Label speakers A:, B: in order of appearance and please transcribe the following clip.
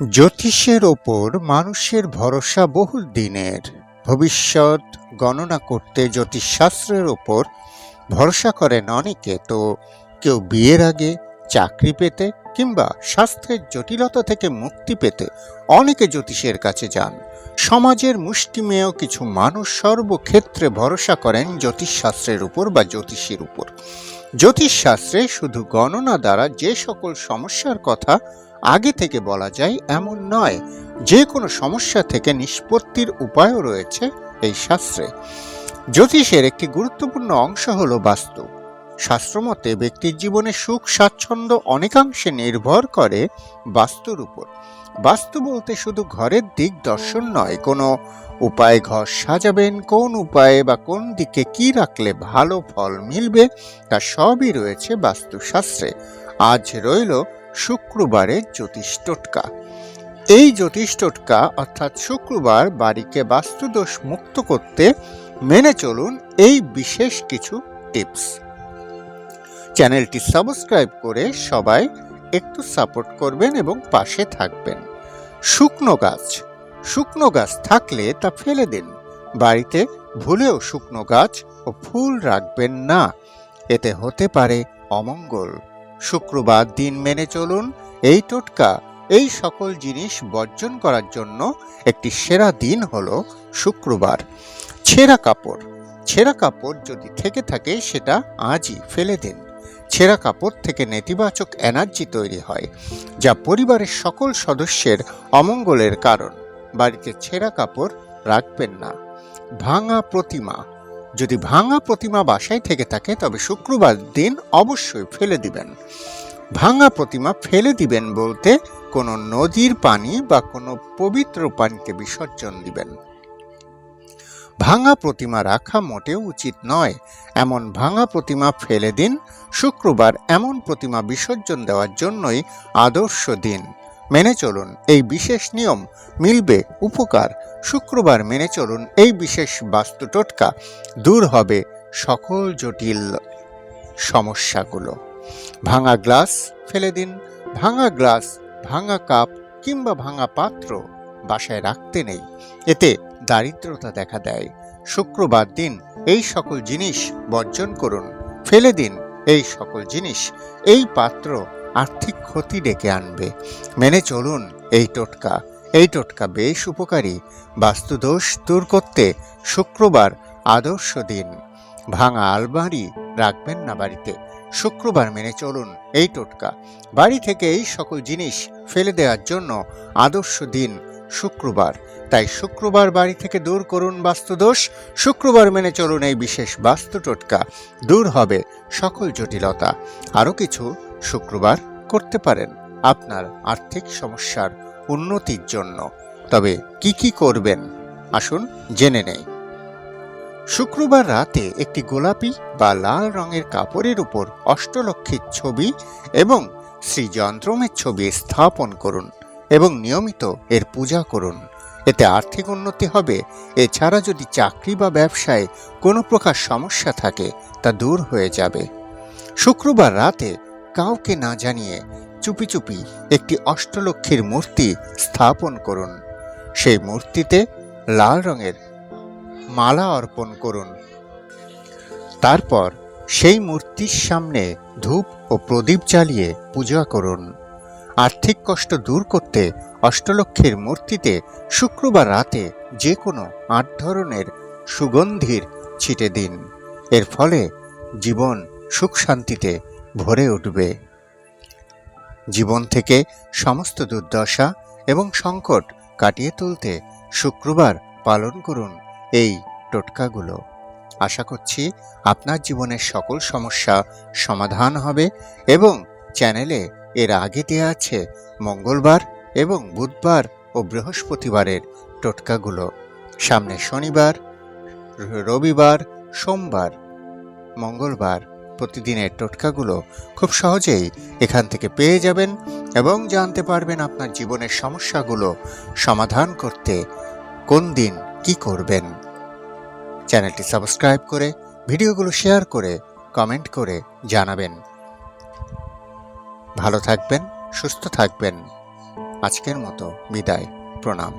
A: জ্যোতিষের ওপর মানুষের ভরসা বহু দিনের। ভবিষ্যৎ গণনা করতে জ্যোতিষশাস্ত্রের ওপর ভরসা করেন অনেকে, তো কেউ বিয়ের আগে চাকরি পেতে কিংবা স্বাস্থ্যের জটিলতা থেকে মুক্তি পেতে অনেকে জ্যোতিষের কাছে যান। সমাজের মুষ্টিমেয় কিছু মানুষ সর্বক্ষেত্রে ভরসা করেন জ্যোতিষশাস্ত্রের উপর বা জ্যোতিষীর উপর। জ্যোতিষশাস্ত্রে শুধু গণনা দ্বারা যে সকল সমস্যার কথা আগে থেকে বলা যায় এমন নয়, যে কোনো সমস্যা থেকে নিষ্পত্তির উপায়ও রয়েছে এই শাস্ত্রে। জ্যোতিষের একটি গুরুত্বপূর্ণ অংশ হল বাস্তু। শাস্ত্রমতে ব্যক্তির জীবনে সুখ, স্বাচ্ছন্দ্য অনেকাংশে নির্ভর করে বাস্তুর উপর। বাস্তু বলতে শুধু ঘরের দিক দর্শন নয়, কোনো উপায়ে ঘর সাজাবেন, কোন উপায়ে বা কোন দিকে কি রাখলে ভালো ফল মিলবে, তা সবই রয়েছে বাস্তুশাস্ত্রে। আজ রইল শুক্রবারের জ্যোতিষ টোটকা। এই জ্যোতিষ টোটকা অর্থাৎ শুক্রবার বাড়িকে বাস্তুদোষ মুক্ত করতে মেনে চলুন এই বিশেষ কিছু টিপস। চ্যানেলটি সাবস্ক্রাইব করে সবাই একটু সাপোর্ট করবেন এবং পাশে থাকবেন। শুকনো গাছ। শুকনো গাছ থাকলে তা ফেলে দিন। বাড়িতে ভুলেও শুকনো গাছ ও ফুল রাখবেন না। এতে হতে পারে অমঙ্গল। শুক্রবার দিন মেনে চলুন এই টোটকা, এই সকল জিনিস বর্জন করার জন্য একটি সেরা দিন হল শুক্রবার। ছেঁড়া কাপড়। ছেঁড়া কাপড় যদি থেকে থাকে সেটা আজই ফেলে দিন। ছেঁড়া কাপড় থেকে নেতিবাচক এনার্জি তৈরি হয়, যা পরিবারের সকল সদস্যের অমঙ্গলের কারণ। বাড়িতে ছেঁড়া কাপড় রাখবেন না। ভাঙা প্রতিমা। যদি ভাঙা প্রতিমা বাসায় থেকে থাকে, তবে শুক্রবার দিন অবশ্যই ফেলে দিবেন। ভাঙা প্রতিমা ফেলে দিবেন বলতে কোনো নদীর পানি বা কোনো পবিত্র পানিতে বিসর্জন দিবেন। ভাঙা প্রতিমা রাখা মোটেও উচিত নয়। এমন ভাঙা প্রতিমা ফেলে দিন, শুক্রবার এমন প্রতিমা বিসর্জন দেওয়ার জন্যই আদর্শ দিন। মেনে চলুন এই বিশেষ নিয়ম মিলবে, উপকার। শুক্রবার মেনে চলুন এই বিশেষ বাস্তু টোটকা দূর হবে সকল জটিল সমস্যাগুলো। ভাঙা গ্লাস ফেলে দিন, ভাঙা গ্লাস, ভাঙা কাপ কিংবা ভাঙা পাত্র বাসায় রাখতে নেই, এতে দারিদ্রতা দেখা দেয়। শুক্রবার দিন এই সকল জিনিস বর্জন করুন, ফেলে দিন এই সকল জিনিস, এই পাত্র আর্থিক ক্ষতি ডেকে আনবে। মেনে চলুন, এই টোটকা। এই টোটকা বেশ উপকারী। বাস্তুদোষ দূর করতে শুক্রবার আদর্শ দিন। ভাঙা আলমারি রাখবেন না বাড়িতে। শুক্রবার মেনে চলুন, এই টোটকা। বাড়ি থেকে এই সকল জিনিস ফেলে দেওয়ার জন্য আদর্শ দিন শুক্রবার। তাই শুক্রবার বাড়ি থেকে দূর করুন বাস্তুদোষ। শুক্রবার মেনে চলুন এই বিশেষ বাস্তু টোটকা। দূর হবে সকল জটিলতা। আরও কিছু শুক্রবার করতে পারেন আপনার আর্থিক সমস্যার উন্নতির জন্য। তবে কি কি করবেন? আসুন জেনে নেই। শুক্রবার রাতে একটি গোলাপি বা লাল রঙের কাপড়ের উপর অষ্টলক্ষ্মীর ছবি এবং শ্রীযন্ত্রমের ছবি স্থাপন করুন এবং নিয়মিত এর পূজা করুন। এতে আর্থিক উন্নতি হবে। এছাড়া যদি চাকরি বা ব্যবসায় কোনো প্রকার সমস্যা থাকে, তা দূর হয়ে যাবে। শুক্রবার রাতে কাউকে না জানিয়ে চুপি চুপি একটি অষ্টলক্ষ্মীর মূর্তি স্থাপন করুন। সেই মূর্তিতে লাল রঙের মালা অর্পণ করুন। তারপর সেই মূর্তির সামনে ধূপ ও প্রদীপ জ্বালিয়ে পূজা করুন। আর্থিক কষ্ট দূর করতে অষ্টলক্ষীর মূর্তিতে শুক্রবার রাতে যে কোনো আট ধরনের সুগন্ধির ছিটে দিন। এর ফলে জীবন সুখ শান্তিতে ভরে উঠবে। জীবন থেকে সমস্ত দুর্দশা এবং সংকট কাটিয়ে তুলতে শুক্রবার পালন করুন এই টোটকাগুলো। আশা করছি আপনার জীবনের সকল সমস্যা সমাধান হবে এবং চ্যানেলে এর আগে দেওয়া আছে মঙ্গলবার এবং বুধবার ও বৃহস্পতিবারের টোটকাগুলো। সামনে শনিবার, রবিবার, সোমবার, মঙ্গলবার। প্রতিদিনের টোটকাগুলো খুব সহজেই এখান থেকে পেয়ে যাবেন এবং জানতে পারবেন আপনার জীবনের সমস্যাগুলো সমাধান করতে কোন দিন কি করবেন। চ্যানেলটি সাবস্ক্রাইব করে, ভিডিওগুলো শেয়ার করে, কমেন্ট করে জানাবেন। ভালো থাকবেন, সুস্থ থাকবেন। আজকের মতো বিদায়, প্রণাম।